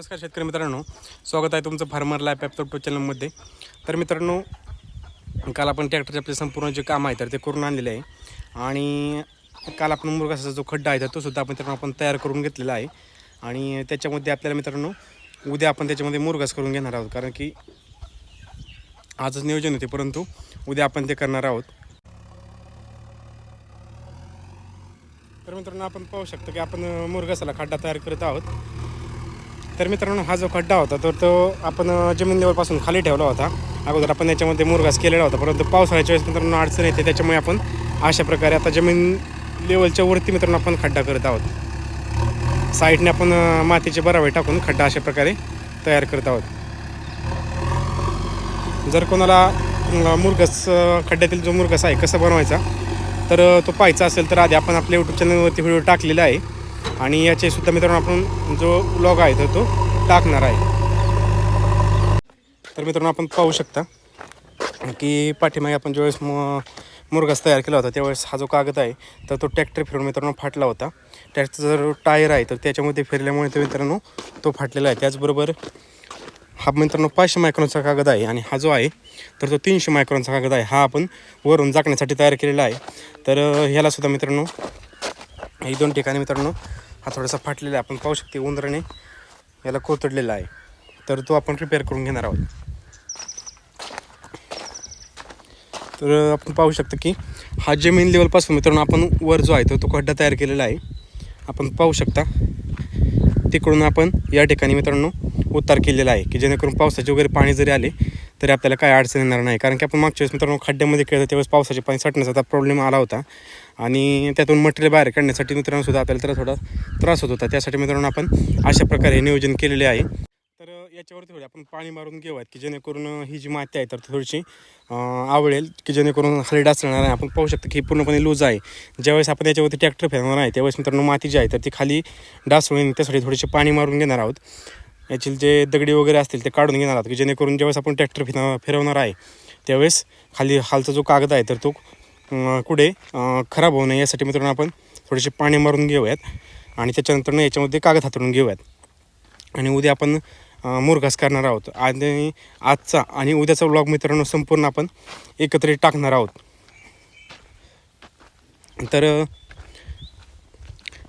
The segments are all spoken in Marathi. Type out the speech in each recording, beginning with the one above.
नमस्कार शेतकरी मित्रांनो स्वागत आहे तुमचं फार्मर लाईफ ॲप टू चॅनलमध्ये तर मित्रांनो काल आपण ट्रॅक्टरचे आपले संपूर्ण जे काम आहे तर ते करून आणलेले आहे. आणि काल आपण मुरगासाचा जो खड्डा आहे तर तो सुद्धा आपण मित्रांनो आपण तयार करून घेतलेला आहे. आणि त्याच्यामध्ये आपल्याला मित्रांनो उद्या आपण त्याच्यामध्ये मुरगास करून घेणार आहोत कारण की आजच नियोजन होते परंतु उद्या आपण ते करणार आहोत. तर मित्रांनो आपण पाहू शकतो की आपण मुरगासाला खड्डा तयार करत आहोत. तर मित्रांनो हा जो खड्डा होता तर तो आपण जमीन लेवलपासून खाली ठेवला होता. अगोदर आपण याच्यामध्ये मुरघास केलेला होता परंतु पावसाळ्याच्या वेळेस मित्रांनो अडचण येते. त्याच्यामुळे आपण अशा प्रकारे आता जमीन लेवलच्या वरती मित्रांनो आपण खड्डा करत आहोत. साईडने आपण मातीचे बरावे टाकून खड्डा अशा प्रकारे तयार करत आहोत. जर कोणाला मुरगस मुरघास खड्ड्यातील जो मुरघास आहे कसा बनवायचा तर तो पाहायचा असेल तर आधी आपण आपल्या यूट्यूब चॅनलवरती व्हिडिओ टाकलेला आहे. आणि याचे सुद्धा मित्रांनो आपण जो ब्लॉग आहे तर तो टाकणार आहे. तर मित्रांनो आपण पाहू शकता की पाठीमागे आपण ज्यावेळेस म मुरगास तयार केला होता त्यावेळेस हा जो कागद आहे तर तो ट्रॅक्टर फिरून मित्रांनो फाटला होता. ट्रॅक्टरचा जर टायर आहे तर त्याच्यामध्ये फिरल्यामुळे तो मित्रांनो तो फाटलेला आहे. त्याचबरोबर हा मित्रांनो पाचशे मायक्रॉनचा कागद आहे आणि हा जो आहे तर तो तीनशे मायक्रॉनचा कागद आहे. हा आपण वरून जाकण्यासाठी तयार केलेला आहे. तर ह्यालासुद्धा मित्रांनो ही दोन ठिकाणी मित्रांनो हा थोडासा फाटलेला आहे. आपण पाहू शकते उंदराने याला कोतडलेला आहे. तर तो आपण रिपेअर करून घेणार आहोत. तर आपण पाहू शकतो की हा जमीन लेवलपासून मित्रांनो आपण वर जो आहे तो तो खड्डा तयार केलेला आहे. आपण पाहू शकता. तिकडून आपण या ठिकाणी मित्रांनो उतार केलेला आहे की जेणेकरून पावसाचे वगैरे पाणी जरी आले तरी आपल्याला काय अडचण येणार नाही. कारण की आपण मागच्या वेळेस मित्रांनो खड्ड्यामध्ये खेळतो त्यावेळेस पावसाचे पाणी साठण्याचा प्रॉब्लेम आला होता. आणि त्यातून मटेरियल बाहेर काढण्यासाठी मित्रांनो सुद्धा आपल्याला तर थोडा त्रास होत होता. त्यासाठी मित्रांनो आपण अशा प्रकारे हे नियोजन केलेले आहे. तर याच्यावरती थोडी आपण पाणी मारून घेऊयात की जेणेकरून ही जी माती आहे तर थोडीशी आवडेल आवळेल की जेणेकरून खाली डासणार आहे. आपण पाहू शकतो की पूर्णपणे लूज आहे. ज्यावेळेस आपण याच्यावरती ट्रॅक्टर फिरणार आहे त्यावेळेस मित्रांनो माती जी आहे तर ती खाली डासळून त्यासाठी थोडीशी पाणी मारून घेणार आहोत. याची जे दगडी वगैरे असतील ते काढून घेणार आहोत की जेणेकरून ज्यावेळेस आपण ट्रॅक्टर फिरणार फिरवणार आहे त्यावेळेस खाली खालचा जो कागद आहे तर तो कुठे? खराब होऊ नये. यासाठी मित्रांनो आपण थोडेसे पाणी मारून घेऊयात. आणि त्याच्यानंतर याच्यामध्ये कागद हातरून घेऊयात. आणि उद्या आपण अं, मुरघास करणार आहोत. आणि आजचा आणि उद्याचा व्लॉग मित्रांनो संपूर्ण आपण एकत्रित टाकणार आहोत. तर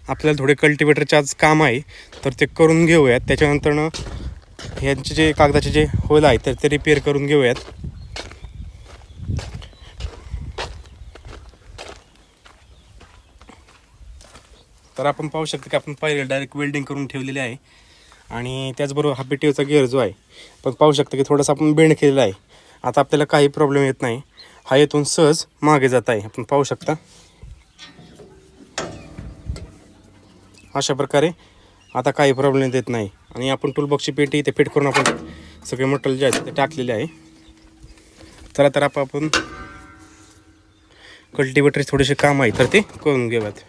आपल्याला थोडे कल्टिवेटरचे आज काम आहे. तर ते करून घेऊयात. त्याच्यानंतरनं यांचे जे कागदाचे जे होल आहे तर ते रिपेअर करून घेऊयात. तर आपण पाहू शकतो की आपण पहिले डायरेक्ट वेल्डिंग करून ठेवलेले आहे. आणि त्याचबरोबर हा पेटीवचा गिअर जो आहे पण पाहू शकतो की थोडासा आपण बेंड केलेला आहे. आता आपल्याला काही प्रॉब्लेम येत नाही. हा येथून सहज मागे जात आहे. आपण पाहू शकता. अशा प्रकारे आता काही प्रॉब्लेम देत नाही. आणि आपण टूलबॉक्सची पेटी इथे फिट करून आपण सगळे मटेरियल जे आहे ते टाकलेले आहे. चला तर आपण आपण कल्टिवेटरचे थोडेसे काम आहे तर ते करून घेऊयात.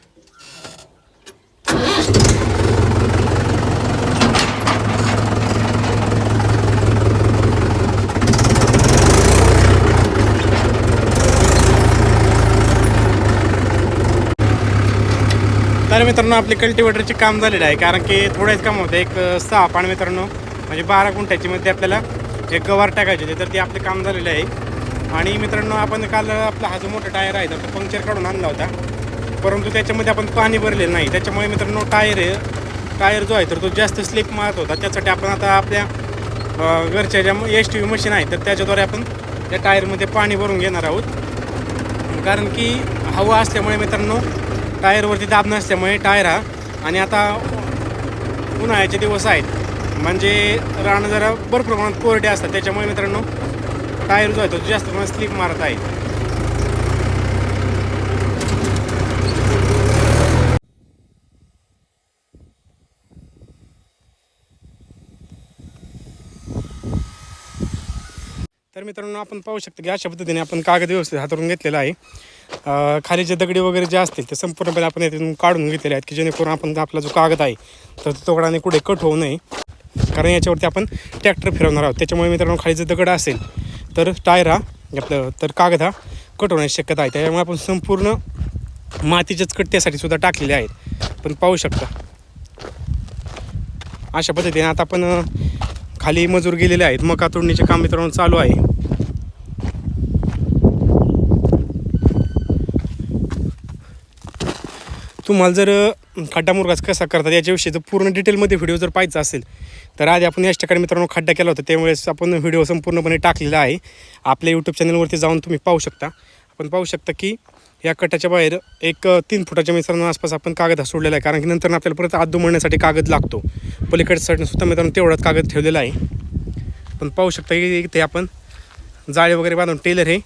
तर मित्रांनो आपले कल्टिवेटरचे काम झालेलं आहे. कारण की थोडेच काम होतं. एक सहा पाण मित्रांनो. म्हणजे बारा गुंठ्याची मध्ये आपल्याला जे गवार टाकायचे होते तर ते आपले काम झालेले आहे. आणि मित्रांनो आपण काल आपला हा जो मोठा टायर आहे तर तो पंक्चर काढून आणला होता. परंतु त्याच्यामध्ये आपण पाणी भरलेलं नाही. त्याच्यामुळे मित्रांनो टायर टायर जो आहे तर तो जास्त स्लिप मारत होता. त्यासाठी आपण आता आपल्या घरच्या ज्या एस टी व्ही मशीन आहे तर त्याच्याद्वारे आपण त्या टायरमध्ये पाणी भरून घेणार आहोत. कारण की हवा असल्यामुळे मित्रांनो टायरवरती दाब नसल्यामुळे टायर हा. आणि आता उन्हाळ्याचे दिवस आहेत. म्हणजे रानं जरा भरपूर प्रमाणात कोरडे असतात. त्याच्यामुळे मित्रांनो टायर जो आहे तो जास्त प्रमाणात स्लिप मारत आहे. तर मित्रांनो आपण पाहू शकतो की अशा पद्धतीने आपण कागद व्यवस्थित हाताळून घेतलेला आहे. खाली जे दगडी वगैरे जे असतील ते संपूर्णपणे आपण यातून काढून घेतलेले आहेत की जेणेकरून आपण आपला जो कागद आहे तर तो तुकडाने कुठे कट होऊ नये. कारण याच्यावरती आपण ट्रॅक्टर फिरवणार आहोत. त्याच्यामुळे मित्रांनो खाली जर दगड असेल तर टायर हा आपलं तर कागद हा कट होण्याची शक्यता आहे. त्याच्यामुळे आपण संपूर्ण मातीचेच कट त्यासाठी सुद्धा टाकलेले आहेत. पण पाहू शकता. अशा पद्धतीने आता आपण खाली मजूर गेलेले आहेत. मका तोडणीचे काम मित्रांनो चालू आहे. तुम्हाला जर खड्डा मुरगास कसा करतात याच्याविषयी जर पूर्ण डिटेलमध्ये व्हिडिओ जर पाहायचा असेल तर आधी आपण याच ठिकाणी मित्रांनो खड्डा केला होता त्यावेळेस आपण व्हिडिओ संपूर्णपणे टाकलेला आहे. आपल्या यूट्यूब चॅनलवरती जाऊन तुम्ही पाहू शकता. आपण पाहू शकता की या कटाच्या बाहेर एक तीन फुटाच्या मित्रांनो आसपास आपण कागद हा सोडलेला आहे कारण की नंतर आपल्याला परत आदू म्हणण्यासाठी कागद लागतो. पलीकडच्या साईडने सुद्धा मित्रांनो तेवढाच कागद ठेवलेला आहे. पण पाहू शकता की इथे आपण जाळे वगैरे बांधून टेलर हे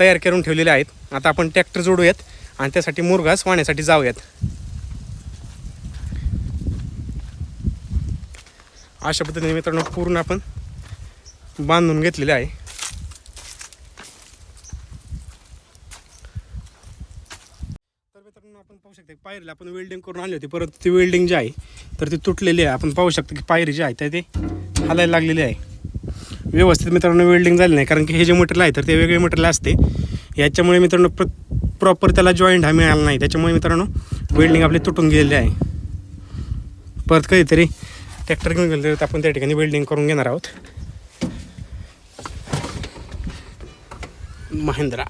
तयार करून ठेवलेले आहेत. आता आपण ट्रॅक्टर जोडूयात. आणि त्यासाठी मुरघास वाहण्यासाठी जाऊयात. अशा पद्धतीने मित्रांनो पूर्ण आपण बांधून घेतलेले आहे. तर मित्रांनो आपण पाहू शकता पायरीला आपण वेल्डिंग करून आली होती. परत ती वेल्डिंग जी आहे तर ती तुटलेली आहे. आपण पाहू शकतो की पायरी जी आहे तर ते हालायला लागलेली आहे. व्यवस्थित मित्रांनो वेल्डिंग झाली नाही. कारण की हे जे मटेरियल आहे तर ते वेगळे मटेरियल असते. याच्यामुळे मित्रांनो प्र प्रॉपर त्याला जॉईंट हा मिळाला नाही. त्याच्यामुळे मित्रांनो वेल्डिंग आपली तुटून गेलेली आहे. परत कधीतरी ट्रॅक्टर घेऊन गेलो तर आपण त्या ठिकाणी वेल्डिंग करून घेणार आहोत. महिंद्रा.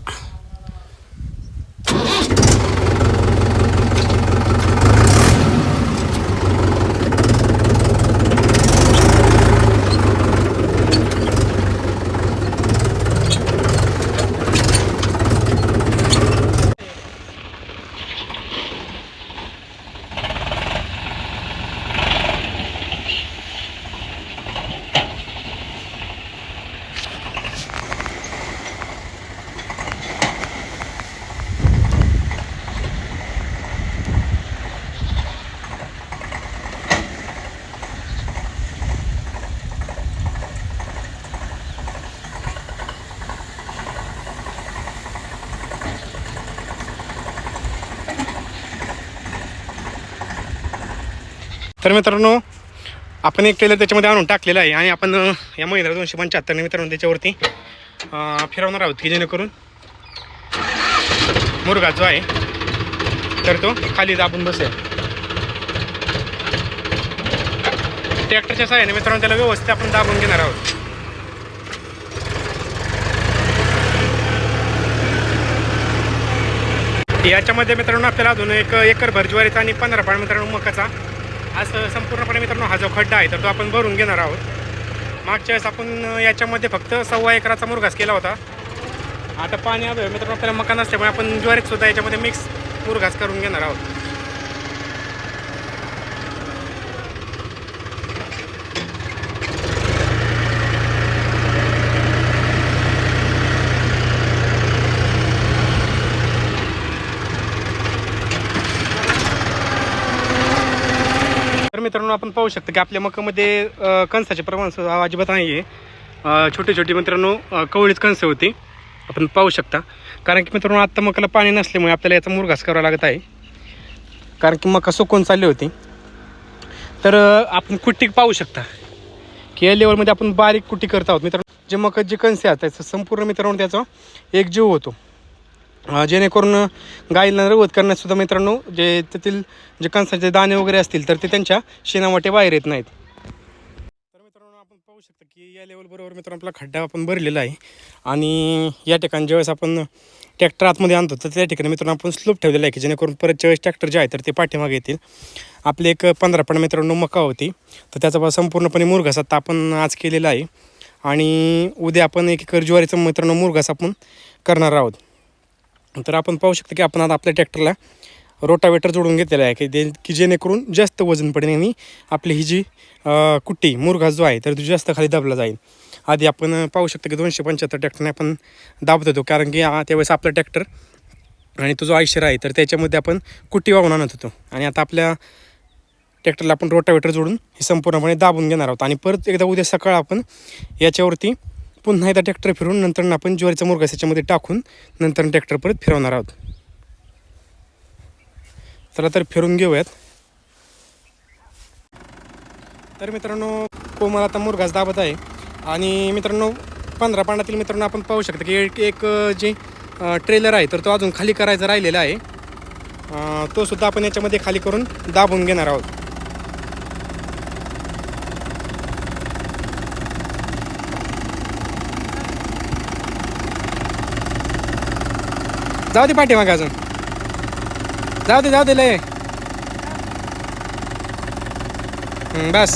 तर मित्रांनो आपण एक टेलर त्याच्यामध्ये आणून टाकलेलं आहे आणि आपण या महिंद्रा दोनशे पंच्याहत्तरने मित्रांनो त्याच्यावरती फिरवणार आहोत की जेणेकरून मुरगा जो आहे तर तो खाली दाबून बसेल. ट्रॅक्टरच्या सहाय्याने मित्रांनो त्याला व्यवस्थित आपण दाबून घेणार आहोत. याच्यामध्ये मित्रांनो आपल्याला अजून एक एकर भर ज्वारीचा आणि पंधरा पाळ मित्रांनो मकाचा आज संपूर्णपणे मित्रांनो हा जो खड्डा आहे तर तो आपण भरून घेणार आहोत. मागच्या वेळेस आपण याच्यामध्ये फक्त सव्वा एकराचा मुरघास केला होता. आता पाणी आलं मित्रांनो आपल्याला मका नसल्यामुळे आपण ज्वारीतसुद्धा याच्यामध्ये मिक्स मुरघास करून घेणार आहोत. मित्रांनो आपण पाहू शकतो की आपल्या मकामध्ये कणसाचे प्रमाण सुद्धा अजिबात नाही आहे छोटे छोटे मित्रांनो कवळीच कणसं होती. आपण पाहू शकता. कारण की मित्रांनो आत्ता मकाला पाणी नसल्यामुळे आपल्याला याचा मुरघास करावा लागत आहे. कारण की मका सुकून चालली होती. तर आपण कुट्टी पाहू शकता. की या लेवलमध्ये आपण बारीक कुट्टी करत आहोत. मित्रांनो जे मका जे कणसे असतात त्याचं संपूर्ण मित्रांनो त्याचा एक जीव होतो. जेणेकरून गाईला रवत करण्यासुद्धा मित्रांनो जे त्यातील जे कणसाचे दाणे वगैरे असतील तर ते त्यांच्या शेणावाटे बाहेर येत नाहीत. तर मित्रांनो आपण पाहू शकतो की या लेवल बरोबर मित्रांनो आपला खड्डा आपण भरलेला आहे. आणि या ठिकाणी ज्यावेळेस आपण ट्रॅक्टर आतमध्ये आणतो तर त्या ठिकाणी मित्रांनो आपण स्लोप ठेवलेला आहे की जेणेकरून परत ज्यावेळेस ट्रॅक्टर जे आहे तर ते पाठीमागे येतील. आपले एक पंधरा पण मित्रांनो मका होती. तर त्याचा बा संपूर्णपणे मुरघास आता आपण आज केलेला आहे. आणि उद्या आपण एक एकर ज्वारीचं मित्रांनो मुरघास आपण करणार आहोत. तर आपण पाहू शकतो की आपण आता आपल्या ट्रॅक्टरला रोटावेटर जोडून घेतलेला आहे की जे की जेणेकरून जास्त वजन पडेल आणि आपली ही जी कुट्टी मुरघास जो आहे तर तो जास्त खाली दाबला जाईल. आधी आपण पाहू शकतो की दोनशे पंच्याहत्तर ट्रॅक्टरने आपण दाबत होतो कारण की त्यावेळेस आपला ट्रॅक्टर आणि तो जो आयशर आहे तर त्याच्यामध्ये आपण कुट्टी वाहून आणत होतो. आणि आता आपल्या ट्रॅक्टरला आपण रोटावेटर जोडून हे संपूर्णपणे दाबून घेणार आहोत. आणि परत एकदा उद्या सकाळ आपण याच्यावरती पुन्हा एकदा ट्रॅक्टर फिरून नंतर आपण ज्वारीचा मुरगास याच्यामध्ये टाकून नंतर ट्रॅक्टर परत फिरवणार आहोत. चला तर फिरून घेऊयात. तर मित्रांनो कोमल आता मुरगास दाबत आहे. आणि मित्रांनो पंधरा पानातील मित्रांनो आपण पाहू शकतो की एक एक जे ट्रेलर आहे तर तो अजून खाली करायचा राहिलेला आहे. तो सुद्धा आपण याच्यामध्ये खाली करून दाबून घेणार आहोत. जाऊ दे पाठीमागे अजून. जाऊ दे जाऊ दे लय. बस.